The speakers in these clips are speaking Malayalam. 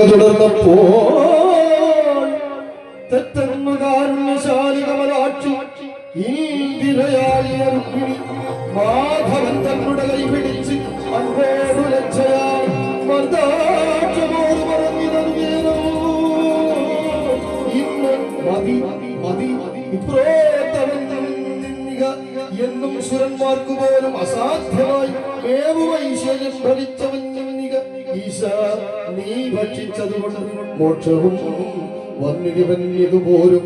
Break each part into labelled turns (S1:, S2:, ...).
S1: തുടർന്നപ്പോൾ തെറ്റന്മകാരുണ്യശാലി എന്നും സുരന്മാർക്ക് പോലും അസാധ്യമായി ഏവും ഐശ്വര്യം ഭരിച്ചവൻ ഈശ നീ ഭക്ഷിച്ചതുകൊണ്ട് മോക്ഷവും വന്നിവൻ ഇതുപോലും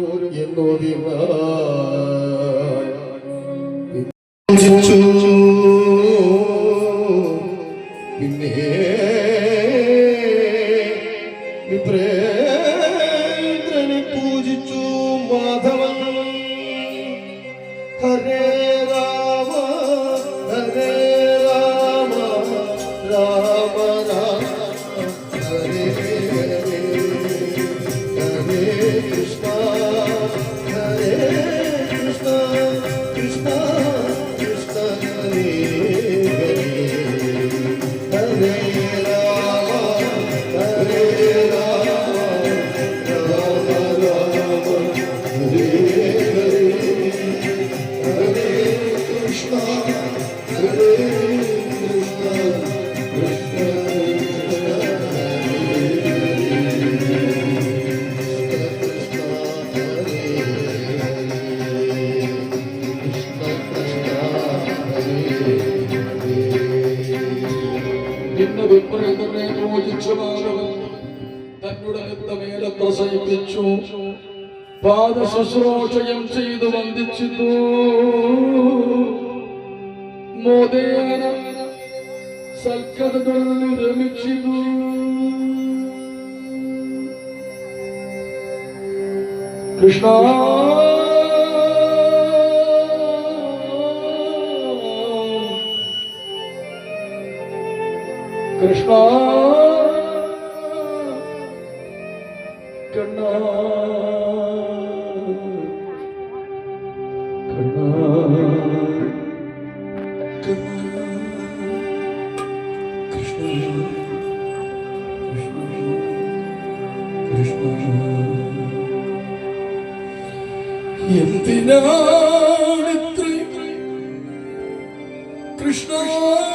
S1: കൃഷ്ണ
S2: ഇന്ന് വിപ്രേതനെ മോചിച്ചു ചെയ്തു വന്ദിച്ചിട്ടു. മോദേന കൃഷ്ണ കൃഷ്ണ. കണ്ണ എന്തിനാണ് കൃഷ്ണ?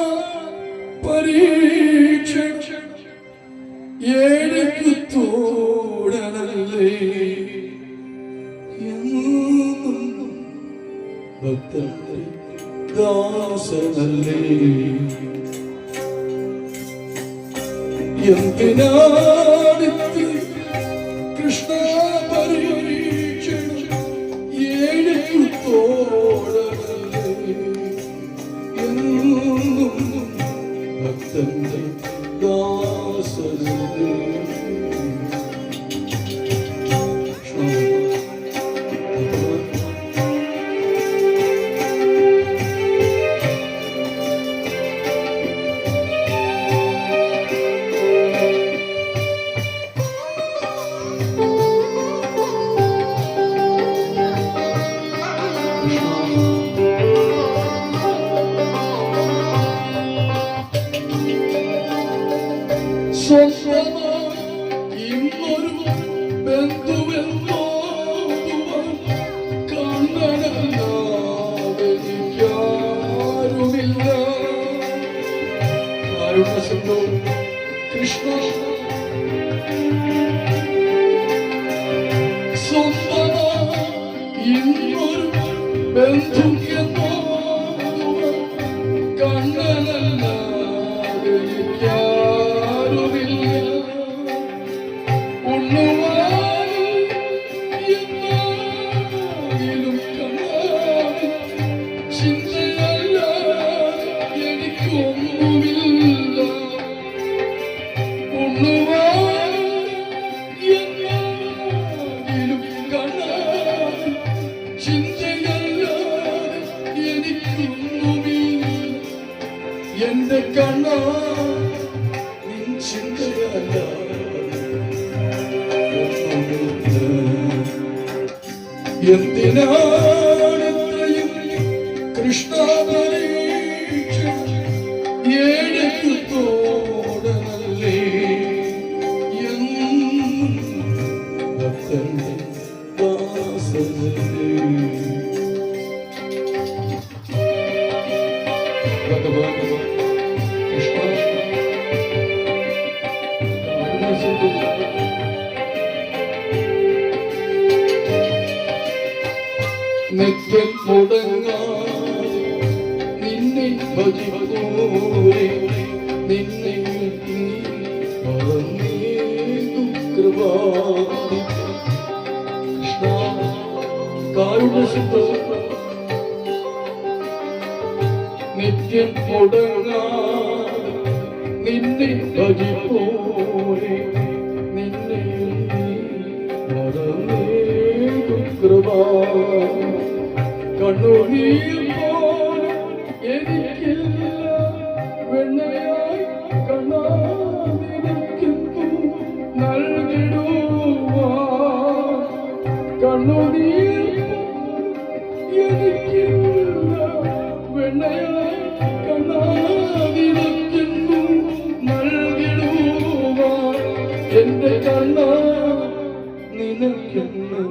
S2: ദാസനല്ലേ എന്റെ കണ്ണ നിൻ ചിന്തയല്ലാതെ എന്തിനാണിത്രയും കൃഷ്ണ പരീക്ഷ എനിക്ക് നിത്യം മുടങ്ങാതെ നിന്നെ ഭജിക്കൂരെ നിന്നെ പറഞ്ഞേതു കൃപാ കൃഷ്ണ നിത്യം മുടങ്ങാതെ നിന്നെ ഭജിപ്പോരെ നിന്നെ മറന്നേകും കണ്ണുനീർ പോലും എനിക്കില്ല വെണ്ണയായി കണ്ണാതിരിക്കുന്നു നൽകിടുവാ കണ്ണുനീർ നിനക്കെന്ന്